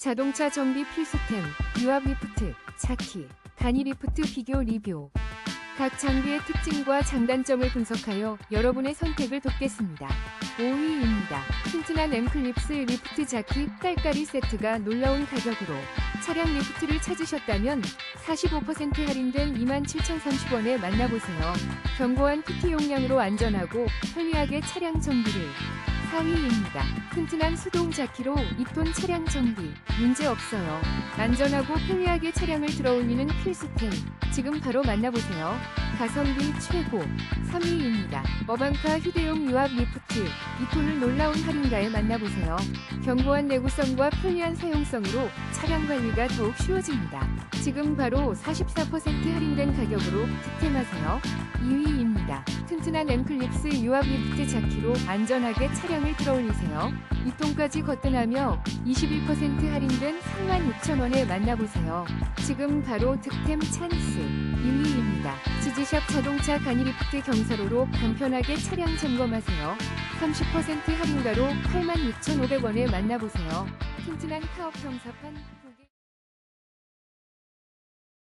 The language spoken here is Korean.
자동차 정비 필수템, 유압 리프트, 차키, 단위 리프트 비교 리뷰. 각 장비의 특징과 장단점을 분석하여 여러분의 선택을 돕겠습니다. 5위입니다. 튼튼한 엠클립스 리프트 자키 깔깔이 세트가 놀라운 가격으로 차량 리프트를 찾으셨다면 45% 할인된 27,030원에 만나보세요. 견고한 PT 용량으로 안전하고 편리하게 차량 정비를 4위입니다. 튼튼한 수동 자키로 2톤 차량 정비 문제 없어요. 안전하고 편리하게 차량을 들어올리는 필수템 지금 바로 만나보세요. 가성비 최고 3위입니다. 어방카 휴대용 유압 리프트 2톤을 놀라운 할인가에 만나보세요. 견고한 내구성과 편리한 사용성으로 차량 관리가 더욱 쉬워집니다. 지금 바로 44% 할인된 가격으로 득템하세요. 2위입니다. 튼튼한 엠클립스 유압 리프트 자키로 안전하게 차량을 들어올리세요. 2톤까지 거뜬하며 21% 할인된 36,000원에 만나보세요. 지금 바로 득템 찬스 2위입니다. 지지샵 자동차 간이 리프트 경사로로 간편하게 차량 점검하세요. 30% 할인가로 86,500원에 만나보세요. 튼튼한 타업 경사판